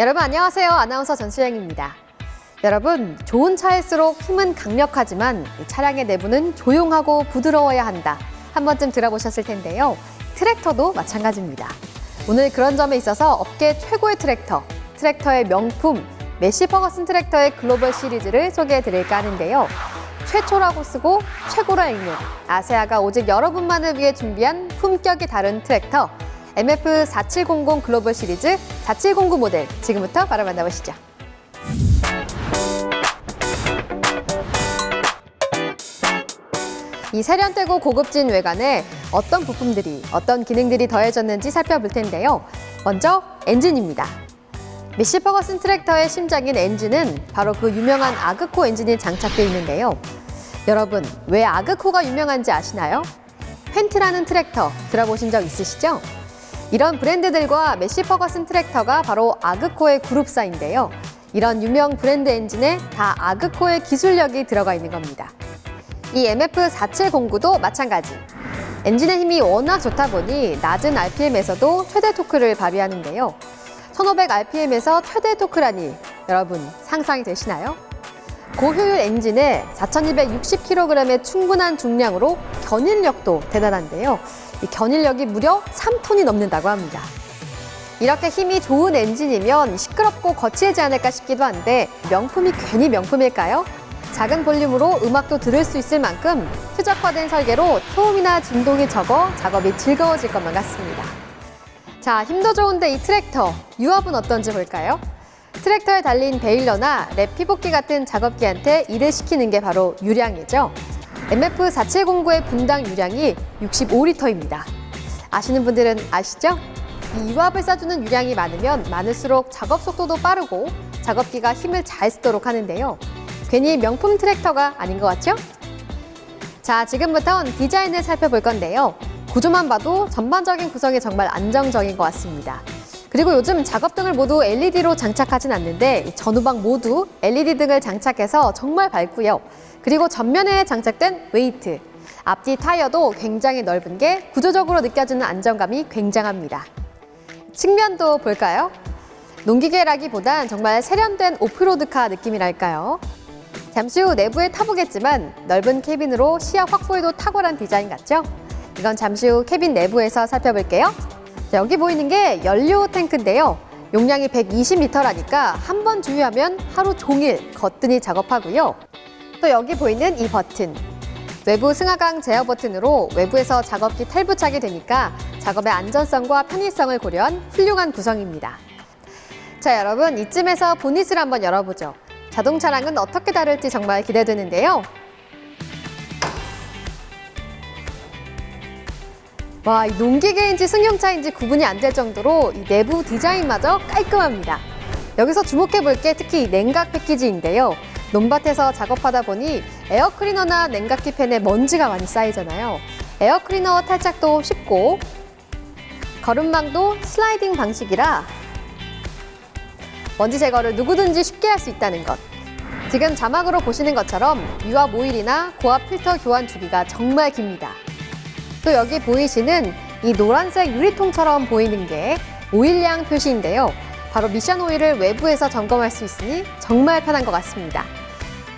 여러분 안녕하세요. 아나운서 전수영입니다. 여러분, 좋은 차일수록 힘은 강력하지만 이 차량의 내부는 조용하고 부드러워야 한다. 한 번쯤 들어보셨을 텐데요. 트랙터도 마찬가지입니다. 오늘 그런 점에 있어서 업계 최고의 트랙터, 트랙터의 명품, 메시 퍼거슨 트랙터의 글로벌 시리즈를 소개해 드릴까 하는데요. 최초라고 쓰고 최고라 읽는 아세아가 오직 여러분만을 위해 준비한 품격이 다른 트랙터 MF 4700 글로벌 시리즈 4709 모델 지금부터 바로 만나보시죠. 이 세련되고 고급진 외관에 어떤 부품들이 어떤 기능들이 더해졌는지 살펴볼 텐데요. 먼저 엔진입니다. 미시 퍼거슨 트랙터의 심장인 엔진은 바로 그 유명한 아그코 엔진이 장착되어 있는데요. 여러분, 왜 아그코가 유명한지 아시나요? 펜트라는 트랙터 들어보신 적 있으시죠? 이런 브랜드들과 메시 퍼거슨 트랙터가 바로 아그코의 그룹사인데요. 이런 유명 브랜드 엔진에 다 아그코의 기술력이 들어가 있는 겁니다. 이 MF4709도 마찬가지. 엔진의 힘이 워낙 좋다 보니 낮은 RPM에서도 최대 토크를 발휘하는데요. 1500rpm에서 최대 토크라니 여러분 상상이 되시나요? 고효율 엔진에 4260kg의 충분한 중량으로 견인력도 대단한데요. 이 견인력이 무려 3톤이 넘는다고 합니다. 이렇게 힘이 좋은 엔진이면 시끄럽고 거칠지 않을까 싶기도 한데 명품이 괜히 명품일까요? 작은 볼륨으로 음악도 들을 수 있을 만큼 최적화된 설계로 소음이나 진동이 적어 작업이 즐거워질 것만 같습니다. 자, 힘도 좋은데 이 트랙터 유압은 어떤지 볼까요? 트랙터에 달린 베일러나 랩 피복기 같은 작업기한테 일을 시키는 게 바로 유량이죠. MF4709의 분당 유량이 65리터입니다. 아시는 분들은 아시죠? 이 유압을 쏴주는 유량이 많으면 많을수록 작업 속도도 빠르고 작업기가 힘을 잘 쓰도록 하는데요. 괜히 명품 트랙터가 아닌 것 같죠? 자, 지금부턴 디자인을 살펴볼 건데요. 구조만 봐도 전반적인 구성이 정말 안정적인 것 같습니다. 그리고 요즘 작업등을 모두 LED로 장착하진 않는데 이 전후방 모두 LED 등을 장착해서 정말 밝고요. 그리고 전면에 장착된 웨이트, 앞뒤 타이어도 굉장히 넓은 게 구조적으로 느껴지는 안정감이 굉장합니다. 측면도 볼까요? 농기계라기보단 정말 세련된 오프로드카 느낌이랄까요? 잠시 후 내부에 타보겠지만 넓은 캐빈으로 시야 확보에도 탁월한 디자인 같죠? 이건 잠시 후 캐빈 내부에서 살펴볼게요. 자, 여기 보이는 게 연료 탱크인데요. 용량이 120리터라니까 한 번 주유하면 하루 종일 거뜬히 작업하고요. 또 여기 보이는 이 버튼. 외부 승하강 제어 버튼으로 외부에서 작업기 탈부착이 되니까 작업의 안전성과 편의성을 고려한 훌륭한 구성입니다. 자, 여러분 이쯤에서 보닛을 한번 열어보죠. 자동차랑은 어떻게 다를지 정말 기대되는데요. 와, 이 농기계인지 승용차인지 구분이 안 될 정도로 이 내부 디자인마저 깔끔합니다. 여기서 주목해 볼 게 특히 이 냉각 패키지인데요. 논밭에서 작업하다 보니 에어클리너나 냉각기 팬에 먼지가 많이 쌓이잖아요. 에어클리너 탈착도 쉽고 거름망도 슬라이딩 방식이라 먼지 제거를 누구든지 쉽게 할 수 있다는 것. 지금 자막으로 보시는 것처럼 유압 오일이나 고압 필터 교환 주기가 정말 깁니다. 또 여기 보이시는 이 노란색 유리통처럼 보이는 게 오일량 표시인데요. 바로 미션 오일을 외부에서 점검할 수 있으니 정말 편한 것 같습니다.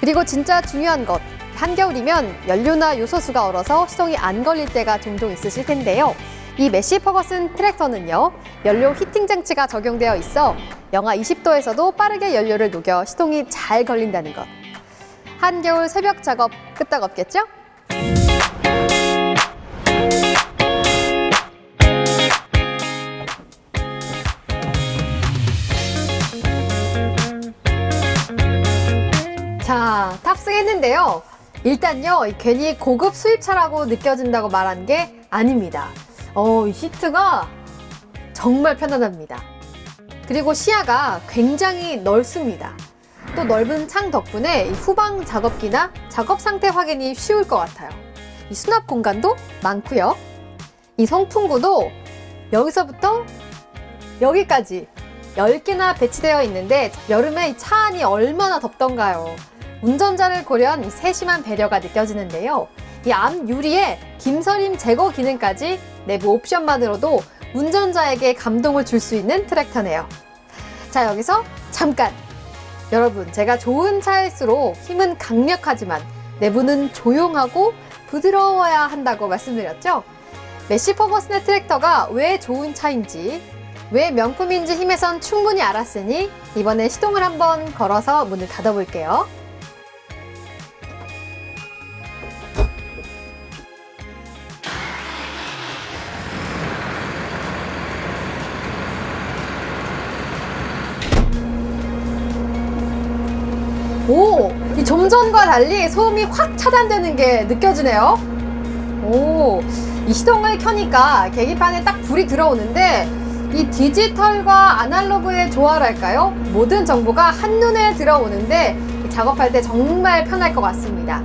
그리고 진짜 중요한 것, 한겨울이면 연료나 요소수가 얼어서 시동이 안 걸릴 때가 종종 있으실 텐데요. 이 메시 퍼거슨 트랙터는요, 연료 히팅 장치가 적용되어 있어 영하 20도에서도 빠르게 연료를 녹여 시동이 잘 걸린다는 것. 한겨울 새벽 작업 끄떡없겠죠? 탑승했는데요. 일단요, 이 괜히 고급 수입차라고 느껴진다고 말한 게 아닙니다. 어, 이 시트가 정말 편안합니다. 그리고 시야가 굉장히 넓습니다. 또 넓은 창 덕분에 이 후방 작업기나 작업 상태 확인이 쉬울 것 같아요. 이 수납 공간도 많고요. 이 송풍구도 여기서부터 여기까지 10개나 배치되어 있는데 여름에 이차 안이 얼마나 덥던가요. 운전자를 고려한 이 세심한 배려가 느껴지는데요. 이 앞 유리에 김서림 제거 기능까지 내부 옵션만으로도 운전자에게 감동을 줄 수 있는 트랙터네요. 자, 여기서 잠깐! 여러분, 제가 좋은 차일수록 힘은 강력하지만 내부는 조용하고 부드러워야 한다고 말씀드렸죠? 메시 퍼거슨의 트랙터가 왜 좋은 차인지, 왜 명품인지 힘에선 충분히 알았으니 이번에 시동을 한번 걸어서 문을 닫아볼게요. 오, 이 좀 전과 달리 소음이 확 차단되는 게 느껴지네요. 오, 이 시동을 켜니까 계기판에 딱 불이 들어오는데 이 디지털과 아날로그의 조화랄까요? 모든 정보가 한눈에 들어오는데 작업할 때 정말 편할 것 같습니다.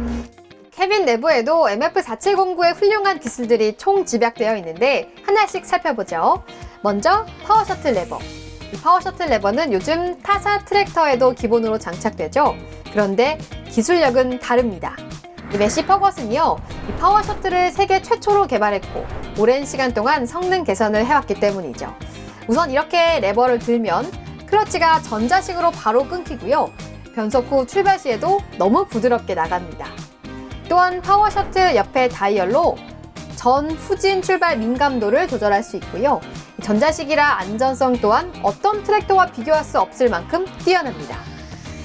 캐빈 내부에도 MF4709의 훌륭한 기술들이 총 집약되어 있는데 하나씩 살펴보죠. 먼저 파워 셔틀 레버. 이 파워 셔틀 레버는 요즘 타사 트랙터에도 기본으로 장착되죠. 그런데 기술력은 다릅니다. 이 메시 퍼거슨이요, 이 파워 셔틀을 세계 최초로 개발했고 오랜 시간 동안 성능 개선을 해왔기 때문이죠. 우선 이렇게 레버를 들면 클러치가 전자식으로 바로 끊기고요. 변속 후 출발 시에도 너무 부드럽게 나갑니다. 또한 파워 셔틀 옆에 다이얼로 전 후진 출발 민감도를 조절할 수 있고요. 전자식이라 안전성 또한 어떤 트랙터와 비교할 수 없을 만큼 뛰어납니다.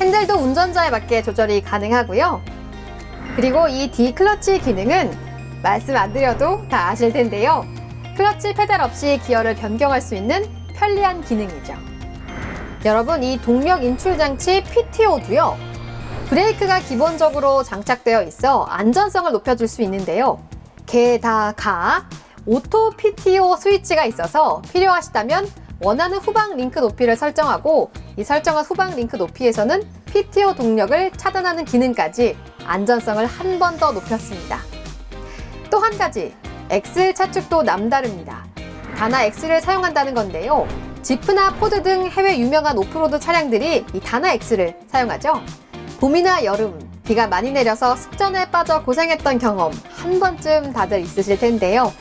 핸들도 운전자에 맞게 조절이 가능하고요. 그리고 이 D 클러치 기능은 말씀 안 드려도 다 아실 텐데요. 클러치 페달 없이 기어를 변경할 수 있는 편리한 기능이죠. 여러분, 이 동력 인출 장치 PTO도요. 브레이크가 기본적으로 장착되어 있어 안전성을 높여줄 수 있는데요. 게다가 오토 PTO 스위치가 있어서 필요하시다면 원하는 후방 링크 높이를 설정하고 이 설정한 후방 링크 높이에서는 PTO 동력을 차단하는 기능까지 안전성을 한 번 더 높였습니다. 또 한 가지, 엑셀 차축도 남다릅니다. 다나 X를 사용한다는 건데요. 지프나 포드 등 해외 유명한 오프로드 차량들이 이 다나 X를 사용하죠. 봄이나 여름, 비가 많이 내려서 습전에 빠져 고생했던 경험 한 번쯤 다들 있으실 텐데요.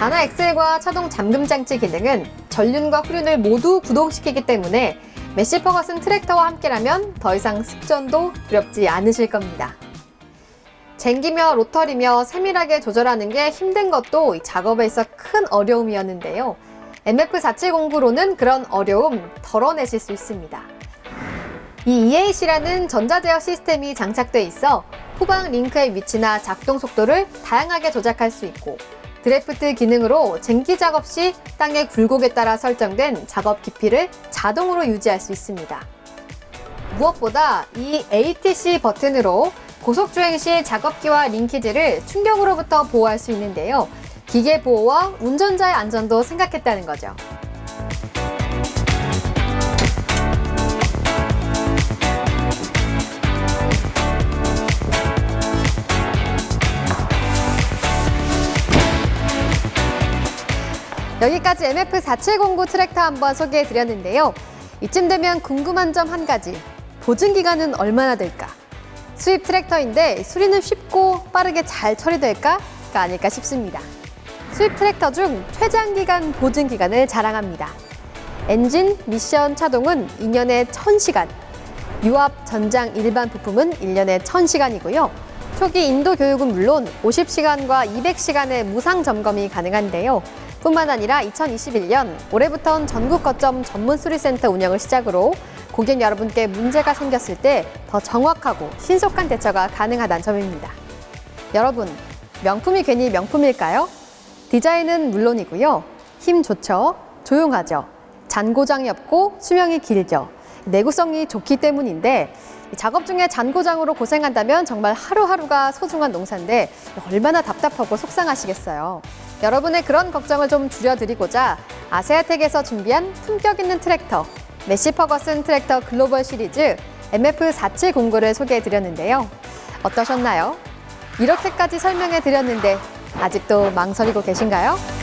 다나 엑셀과 차동 잠금 장치 기능은 전륜과 후륜을 모두 구동시키기 때문에 메시 퍼거슨 트랙터와 함께라면 더 이상 습전도 두렵지 않으실 겁니다. 쟁기며 로터리며 세밀하게 조절하는 게 힘든 것도 이 작업에 있어 큰 어려움이었는데요. MF470구로는 그런 어려움 덜어내실 수 있습니다. 이 EAC라는 전자제어 시스템이 장착돼 있어 후방 링크의 위치나 작동 속도를 다양하게 조작할 수 있고 드래프트 기능으로 쟁기 작업 시 땅의 굴곡에 따라 설정된 작업 깊이를 자동으로 유지할 수 있습니다. 무엇보다 이 ATC 버튼으로 고속주행 시 작업기와 링키지를 충격으로부터 보호할 수 있는데요. 기계 보호와 운전자의 안전도 생각했다는 거죠. 여기까지 MF4709 트랙터 한번 소개해 드렸는데요. 이쯤 되면 궁금한 점 한 가지. 보증 기간은 얼마나 될까? 수입 트랙터인데 수리는 쉽고 빠르게 잘 처리될까가 아닐까 싶습니다. 수입 트랙터 중 최장 기간 보증 기간을 자랑합니다. 엔진, 미션, 차동은 2년에 1000시간, 유압, 전장, 일반 부품은 1년에 1000시간이고요. 초기 인도 교육은 물론 50시간과 200시간의 무상 점검이 가능한데요. 뿐만 아니라 2021년 올해부터는 전국 거점 전문 수리센터 운영을 시작으로 고객 여러분께 문제가 생겼을 때 더 정확하고 신속한 대처가 가능하다는 점입니다. 여러분, 명품이 괜히 명품일까요? 디자인은 물론이고요. 힘 좋죠? 조용하죠? 잔고장이 없고 수명이 길죠? 내구성이 좋기 때문인데 작업 중에 잔고장으로 고생한다면 정말 하루하루가 소중한 농사인데 얼마나 답답하고 속상하시겠어요. 여러분의 그런 걱정을 좀 줄여드리고자 아세아텍에서 준비한 품격 있는 트랙터 메시 퍼거슨 트랙터 글로벌 시리즈 MF4709를 소개해 드렸는데요. 어떠셨나요? 이렇게까지 설명해 드렸는데 아직도 망설이고 계신가요?